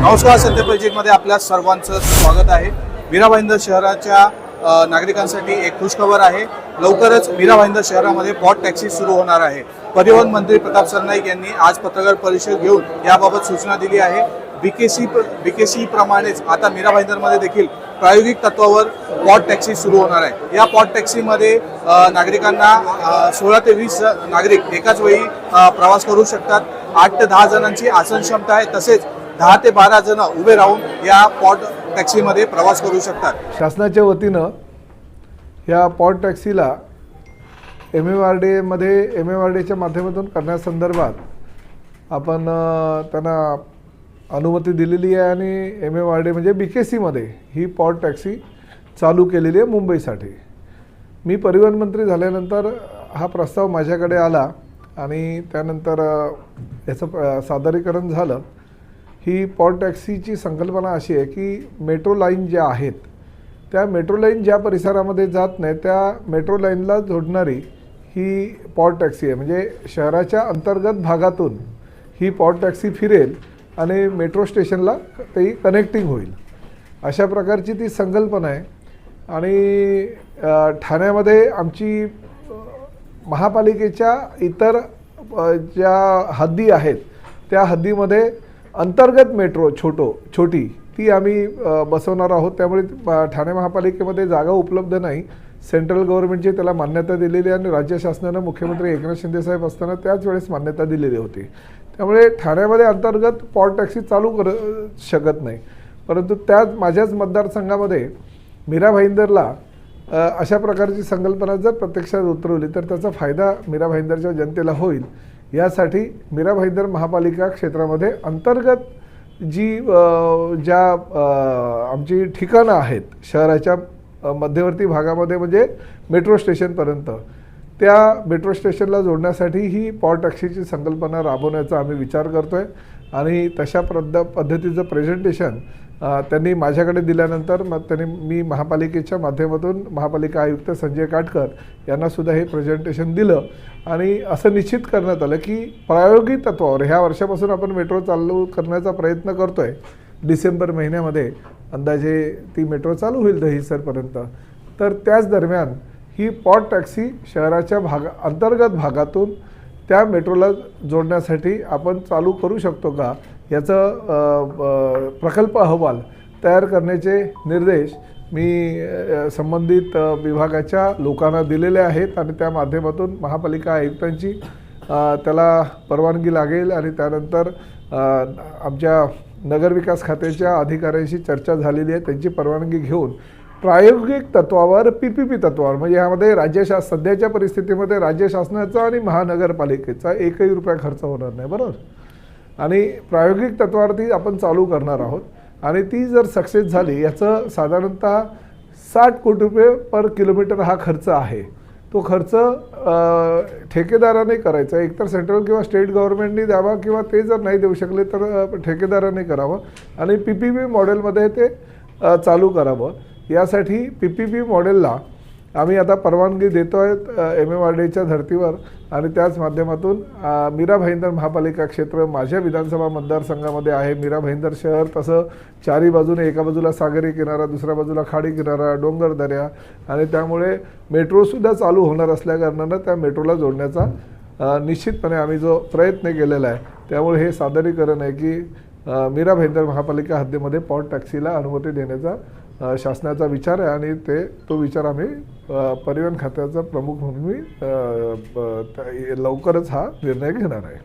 नमस्कार सत्य आपल्या सर्वांचं स्वागत आहे. मीरा भाईंदर शहराच्या नागरिकांसाठी एक खुशखबर आहे. लवकरच मीरा भाईंदर शहरामध्ये पॉट टॅक्सी सुरू होणार आहे. परिवहन मंत्री प्रताप सरनाईक यांनी आज पत्रकार परिषद घेऊन याबाबत सूचना दिली आहे. बीकेसी बीकेसी प्रमाणेच आता मीरा भाईंदरमध्ये देखील प्रायोगिक तत्वावर पॉट टॅक्सी सुरू होणार आहे. या पॉट टॅक्सीमध्ये नागरिकांना सोळा ते वीस नागरिक एकाच वेळी प्रवास करू शकतात. आठ ते दहा जणांची आसन क्षमता आहे. तसेच दहा ते बारा जण उभे राहून या पॉट टॅक्सीमध्ये प्रवास करू शकतात. शासनाच्या वतीनं या पॉट टॅक्सीला एम एम आर डीमध्ये एम एम आर डीच्या माध्यमातून करण्यासंदर्भात आपण त्यांना अनुमती दिलेली आहे आणि एम एम आर डी म्हणजे बी के सीमध्ये ही पॉट टॅक्सी चालू केलेली आहे मुंबईसाठी. मी परिवहन मंत्री झाल्यानंतर हा प्रस्ताव माझ्याकडे आला आणि त्यानंतर याचं प- सादरीकरण झालं. ही पॉट टॅक्सीची संकल्पना अशी आहे की मेट्रो लाईन ज्या आहेत त्या मेट्रो लाईन ज्या परिसरामध्ये जात नाही त्या मेट्रो लाईनला जोडणारी ही पॉट टॅक्सी आहे. म्हणजे शहराच्या अंतर्गत भागातून ही पॉट टॅक्सी फिरेल आणि मेट्रो स्टेशनला ते कनेक्टिंग होईल. अशा प्रकारची ती संकल्पना आहे. आणि ठाण्यामध्ये आमची महापालिकेच्या इतर ज्या हद्दी आहेत त्या हद्दीमध्ये अंतर्गत मेट्रो छोटो छोटी ती आम्ही बसवणार आहोत. त्यामुळे ठाणे महापालिकेमध्ये जागा उपलब्ध नाही. सेंट्रल गव्हर्नमेंटची त्याला मान्यता दिलेली आहे आणि राज्य शासनानं मुख्यमंत्री एकनाथ शिंदेसाहेब असताना त्याच वेळेस मान्यता दिलेली होती. त्यामुळे ठाण्यामध्ये अंतर्गत पॉट टॅक्सी चालू कर शकत नाही. परंतु त्याच माझ्याच मतदारसंघामध्ये मीरा भाईंदरला अशा प्रकारची संकल्पना जर प्रत्यक्षात उतरवली तर त्याचा फायदा मीरा भाईंदरच्या जनतेला होईल. यासाठी मीरा भाईंदर महापालिका क्षेत्रामध्ये अंतर्गत जी ज्या आमची ठिकाणं आहेत शहराच्या मध्यवर्ती भागामध्ये म्हणजे मेट्रो स्टेशनपर्यंत त्या मेट्रो स्टेशनला जोडण्यासाठी ही पॉट टॅक्सीची संकल्पना राबवण्याचा आम्ही विचार करतो आहे आणि तशा प्रद पद्धतीचं प्रेझेंटेशन त्यांनी माझ्याकडे दिल्यानंतर मग त्यांनी मी महापालिकेच्या माध्यमातून महापालिका आयुक्त संजय काटकर यांनासुद्धा हे प्रेझेंटेशन दिलं. आणि असं निश्चित करण्यात आलं की प्रायोगिक तत्वावर ह्या वर्षापासून आपण मेट्रो चालू करण्याचा प्रयत्न करतो आहे डिसेंबर महिन्यामध्ये अंदाजे ती मेट्रो चालू होईल दहिसरपर्यंत. तर त्याच दरम्यान ही पॉट टॅक्सी शहराच्या भागा अंतर्गत भागातून त्या मेट्रोला जोडण्यासाठी आपण चालू करू शकतो का? याचं प्रकल्प अहवाल तयार करण्याचे निर्देश मी संबंधित विभागाच्या लोकांना दिलेले आहेत आणि त्या माध्यमातून महापालिका आयुक्तांची त्याला परवानगी लागेल आणि त्यानंतर आमच्या नगरविकास खात्याच्या अधिकाऱ्यांशी चर्चा झालेली आहे. त्यांची परवानगी घेऊन प्रायोगिक तत्वावर पी पी पी तत्वावर म्हणजे यामध्ये राज्य शास सध्याच्या परिस्थितीमध्ये राज्य शासनाचा आणि महानगरपालिकेचा एकही रुपया खर्च होणार नाही. बरोबर? आणि प्रायोगिक तत्वावरती आपण चालू करणार आहोत. आणि ती जर सक्सेस झाली याचं साधारणतः साठ कोटी रुपये पर किलोमीटर हा खर्च आहे. तो खर्च ठेकेदाराने करायचा. एकतर सेंट्रल किंवा स्टेट गव्हर्नमेंटनी द्यावा किंवा ते जर नाही देऊ शकले तर ठेकेदाराने करावं. आणि पी पी पी मॉडेलमध्ये ते चालू करावं. यासाठी पी पी पी मॉडेलला आम्ही आता परवानगी देतो आहे एम एम आर डीच्या धर्तीवर आणि त्याच माध्यमातून मीरा भाईंदर महापालिका क्षेत्र माझ्या विधानसभा मतदारसंघामध्ये आहे. मीरा भाईंदर शहर तसं चारी बाजूने एका बाजूला सागरी किनारा दुसऱ्या बाजूला खाडी किनारा डोंगर दऱ्या आणि त्यामुळे मेट्रोसुद्धा चालू होणार असल्याकारणानं त्या मेट्रोला जोडण्याचा निश्चितपणे आम्ही जो प्रयत्न केलेला आहे त्यामुळे हे सादरीकरण आहे की मीरा भाईंदर महापालिका हद्दीमध्ये पॉट टॅक्सीला अनुमती देण्याचा शासनाचा विचार आहे आणि ते तो विचार आम्ही परिवहन खात्याचा प्रमुख म्हणून मी लवकरच हा निर्णय घेणार आहे.